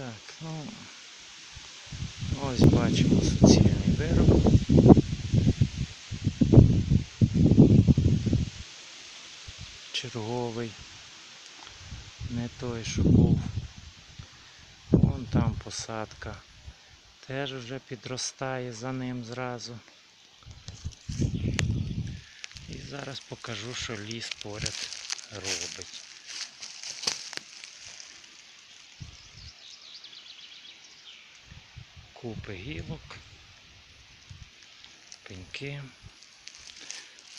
Так, ну ось бачимо суцільний вироб. Черговий. Не той, що був. Вон там посадка. Теж вже підростає за ним зразу. І зараз покажу, що ліс поряд робить. Купи гілок, пеньки.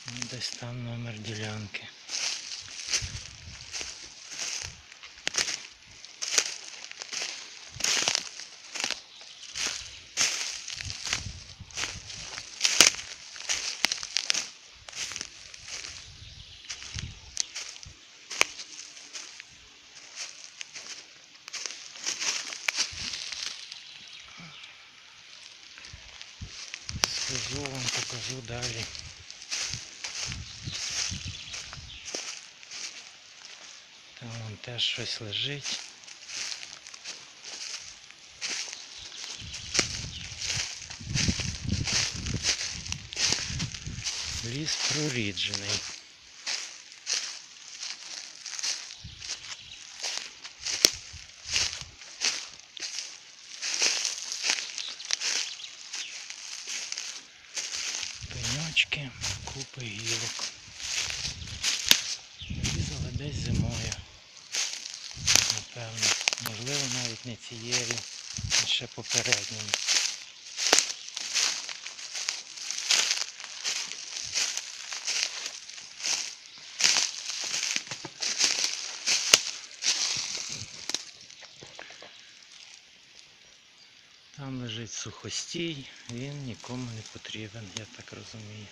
Ну, Десь там номер ділянки. Схожу вам покажу далі. Там вон теж щось лежить. Ліс проріджений. Пеньочки, купи гілок. Різали десь зимою. Напевно. Можливо навіть не цією, а ще попередніми. Там лежить сухостій, він нікому не потрібен, я так розумію.